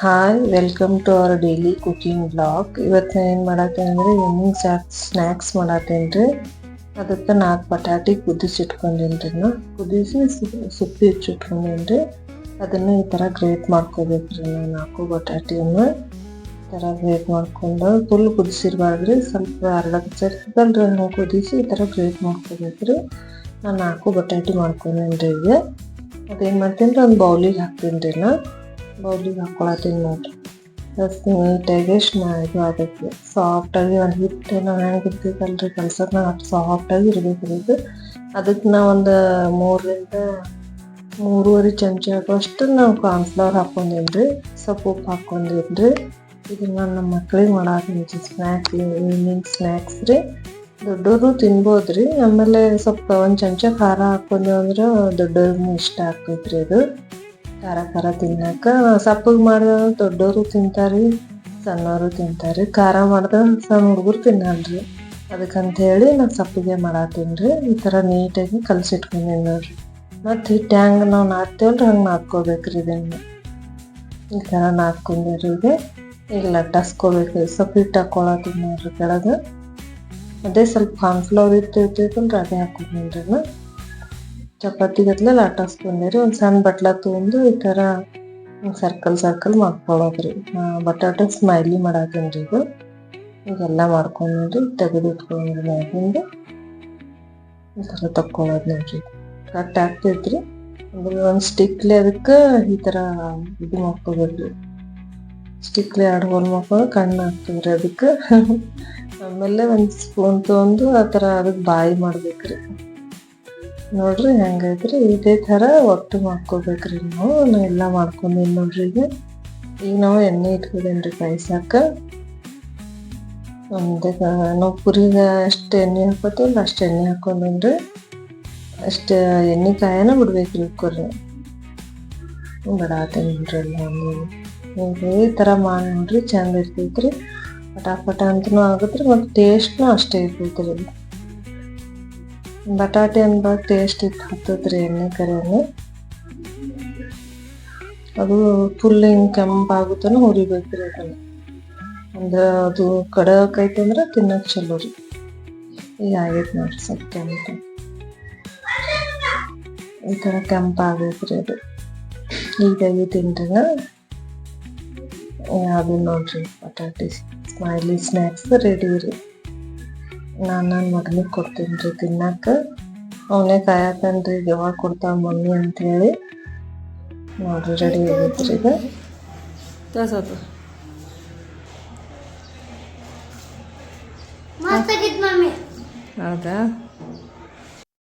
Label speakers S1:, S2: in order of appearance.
S1: Hi welcome to our daily cooking blog ಇವತ್ತು ಏನು ಮಾಡತ್ತೇನೆ ಅಂದ್ರೆ ಈವ್ನಿಂಗ್ ಸ್ನ್ಯಾಕ್ಸ್ ಮಾಡತ್ತೇನ್ರಿ ಅದಕ್ಕೆ ನಾಲ್ಕು ಬಟಾಟಿ ಕುದಿಸಿ ಇಟ್ಕೊಂಡೇನಿ ರೀ ನಾ ಕುದಿಸಿ ಸುಪ್ಪಿ ಹೆಚ್ಚಿಟ್ಕೊಂಡೇನಿ ರೀ. ಅದನ್ನು ಈ ಥರ ಗ್ರೇಟ್ ಮಾಡ್ಕೋಬೇಕ್ರಿ ನಾನು ನಾಲ್ಕು ಬಟಾಟಿಯನ್ನು. ಈ ಥರ ಗ್ರೇಟ್ ಮಾಡ್ಕೊಂಡು ಫುಲ್ ಕುದಿಸಿರ್ಬಾರ್ದು ರೀ. ಸ್ವಲ್ಪ ಅರ್ಧಕ್ಕೆ ಕಚ್ಚಲ್ರಿ ನಾವು ಕುದಿಸಿ ಈ ಥರ ಗ್ರೇಟ್ ಮಾಡ್ಕೋಬೇಕ್ರಿ ನಾನು ನಾಲ್ಕು ಬಟಾಟಿ ಮಾಡ್ಕೊಂಡೇನಿ ರೀ ಈಗ. ಅದೇನು ಮಾಡ್ತೀನಿ ಒಂದು ಬೌಲಿಗೆ ಹಾಕ್ತೀನಿ ರೀ ನಾ ಬೌಲಿಗೆ ಹಾಕೊಳತ್ತೀನಿ ನೋಡಿರಿ ಜಸ್ಟ್ ನೀಟಾಗಿ ಇದು ಆಗಬೇಕು ಸಾಫ್ಟಾಗಿ ಒಂದು ಹಿಟ್ಟು ನಾವು ಹೆಂಗೆ ಇರ್ತೈತಲ್ರಿ ಕಲ್ಸೋಕೆ ನಾವು ಅಷ್ಟು ಸಾಫ್ಟಾಗಿ ಇರಬೇಕು ಇದು ಅದಕ್ಕೆ ನಾವು ಒಂದು ಮೂರರಿಂದ ಮೂರುವರೆ ಚಮಚ ಹಾಕುವಷ್ಟು ನಾವು ಕಾರ್ನ್ಫ್ಲವರ್ ಹಾಕೊಂಡಿನ್ರಿ ರೀ ಸ್ವಲ್ಪ ಉಪ್ಪು ಹಾಕ್ಕೊಂಡೇನಿ ರೀ ಇದನ್ನ ನಾನು ನಮ್ಮ ಮಕ್ಳಿಗೆ ಮಾಡಾತೀನಿ ಸ್ನ್ಯಾಕ್ಸ್ ಈವ್ನಿಂಗ್ ಸ್ನ್ಯಾಕ್ಸ್ ರೀ. ದೊಡ್ಡವರು ತಿನ್ಬೋದು ರೀ ಆಮೇಲೆ ಸ್ವಲ್ಪ ಒಂದು ಚಮಚ ಖಾರ ಹಾಕ್ಕೊಂಡೇವು ಅಂದ್ರೆ ದೊಡ್ಡವ್ರಿಗೂ ಇಷ್ಟ ಆಗ್ತೈತ್ರಿ ಅದು. ಖಾರ ಖಾರ ತಿನ್ನಕ. ಸಪ್ಪಗೆ ಮಾಡಿದ ದೊಡ್ಡವರು ತಿಂತಾರಿ ಸಣ್ಣವರು ತಿಂತಾರೆ. ಖಾರ ಮಾಡ್ದ ಸಣ್ಣ ಹುಡುಗರು ತಿನ್ನಲ್ರಿ. ಅದಕ್ಕಂತ ಹೇಳಿ ನಾನು ಸಪ್ಪಗೆ ಮಾಡತ್ತೀನಿ ರೀ ಈ ಥರ ನೀಟಾಗಿ ಕಲಸಿಟ್ಕೊಂಡೀನಿ ನೋಡ್ರಿ ಮತ್ತು ಹಿಟ್ಟು ಹೆಂಗೆ ನಾವು ನಾದ್ತೇವಲ್ರಿ, ಹಂಗೆ ನಾದ್ಕೋಬೇಕ್ರಿ ಇದನ್ನು. ಈ ಥರ ನಾದ್ಕೊಂಡೇರಿ ಈಗ ಈಗ ಲಟ್ಟಿಸ್ಕೋಬೇಕು. ಸ್ವಲ್ಪ ಹಿಟ್ಟು ಹಾಕ್ಕೊಳತ್ತೀನಿ ನೋಡ್ರಿ ಕೆಳಗೆ. ಅದೇ ಸ್ವಲ್ಪ ಕಾರ್ನ್ಫ್ಲವರ್ ಇರ್ತೈತಂದ್ರೆ ಅದೇ ಹಾಕೊಂಡ್ರಿ ಚಪಾತಿ ಗತ್ಲೆ ಲಾಟಾಸ್ಕೊಂಡೇರಿ ಒಂದು ಸಣ್ಣ ಬಟ್ಲ ತೊಗೊಂಡು ಈ ಥರ ಸರ್ಕಲ್ ಸರ್ಕಲ್ ಮಾಡ್ಕೊಳ್ಳೋದ್ರಿ ಬಟಾಟೆ ಸ್ಮೈಲಿ ಮಾಡಾಕೇನ್ರಿ ಇದು. ಈಗೆಲ್ಲ ಮಾಡ್ಕೊಂಡ್ರಿ ತೆಗೆದು ಇಟ್ಕೊಂಡ್ರಿ ಮ್ಯಾಗಿಂದ. ಈ ಥರ ತಕ್ಕೊಳ್ಳೋದು ನೋಡ್ರಿ. ಕಟ್ ಆಗ್ತೈತ್ರಿ. ಅಂದ್ರೆ ಒಂದು ಸ್ಟಿಕ್ಲೆ ಅದಕ್ಕೆ ಈ ಥರ ಇದು ಮಾಡ್ಕೋಬೇಕ್ರಿ. ಸ್ಟಿಕ್ಲೆ ಎರಡು ಹೋಲ್ ಮಾಡ್ಕೊಂಡು ಕಣ್ಣು ಹಾಕ್ತೀವ್ರಿ ಅದಕ್ಕೆ. ಆಮೇಲೆ ಒಂದು ಸ್ಪೂನ್ ತೊಗೊಂಡು ಆ ಥರ ಅದಕ್ಕೆ ಬಾಯಿ ಮಾಡ್ಬೇಕ್ರಿ. ನೋಡ್ರಿ ಹೆಂಗೈತ್ರಿ? ಇದೇ ಥರ ಒಟ್ಟು ಮಾಡ್ಕೋಬೇಕ್ರಿ ನಾವು. ಎಲ್ಲ ಮಾಡ್ಕೊಂಡೀನಿ ನೋಡ್ರಿ ಈಗ. ಈಗ ನಾವು ಎಣ್ಣೆ ಇಟ್ಕೊಂಡೇನ್ರಿ ಕಾಯ್ಸಾಕ ಒಂದೇ ನಾವು ಪುರಿಗೆ ಎಷ್ಟು ಎಣ್ಣೆ ಹಾಕೋತೀವಿ ಅಷ್ಟು ಎಣ್ಣೆ ಹಾಕೊಂಡೇನ್ರಿ. ಅಷ್ಟು ಎಣ್ಣೆ ಕಾಯನ ಬಿಡ್ಬೇಕ್ರಿ ಕುರಿ. ಬಿಡಾತೆ ನೋಡ್ರಿ ಎಲ್ಲ ನೋಡ್ರಿ ಈ ಥರ ಮಾಡಿ ನೋಡ್ರಿ ಚಂದ ಇರ್ತೈತ್ರಿ. ಪಟಾಪಟ ಅಂತನೂ ಆಗುತ್ತೆ ಮತ್ತು ಟೇಸ್ಟ್ನೂ ಅಷ್ಟೇ ಇರ್ತೈತ್ರಿ. ಬಟಾಟೆ ಅನ್ಬಾಗ ಟೇಸ್ಟ್ ಇತ್ತು ಹತ್ತದ್ರಿ ಎಣ್ಣೆ ಕರೆಯನ್ನು ಅದು ಫುಲ್ ಹಿಂಗೆ ಹುರಿಬೇಕು ರೀ ಅದನ್ನು. ಅಂದ್ರೆ ಅದು ಕಡಕ್ ಅಂದ್ರೆ ತಿನ್ನಕ್ ಚಲೋ ರೀ. ಈಗ ಆಗೈತೆ ನೋಡ್ರಿ ಸ್ವಲ್ಪ ಕೆಂಪು. ಈ ಥರ ಕೆಂಪಾಗೈತ್ರಿ ಅದು. ಈಗಾಗಿ ತಿನ್ರಿ ಅದು ನೋಡ್ರಿ ಬಟಾಟೆ, ಸ್ಮೈಲಿ ಸ್ನ್ಯಾಕ್ಸ್ ರೆಡಿ ರೀ. ನಾನು ನನ್ನ ಮಗನಿಗೆ ಕೊಡ್ತೀನಿ ರೀ ತಿನ್ನಕ್ಕೆ ಅವನೇ ಕಾಯಕನ್ರಿ ಯಾವಾಗ ಕೊಡ್ತಾವ ಮಮ್ಮಿ ಅಂತೇಳಿ. ನೋಡ್ರಿ ರೆಡಿ ಆಗೈತ್ರಿ ಈಗ. ತೋರ್ಸೋದು.
S2: ಮಸ್ತ್ ಆಗಿತ್ತು ಮಮ್ಮಿ
S1: ಹೌದಾ?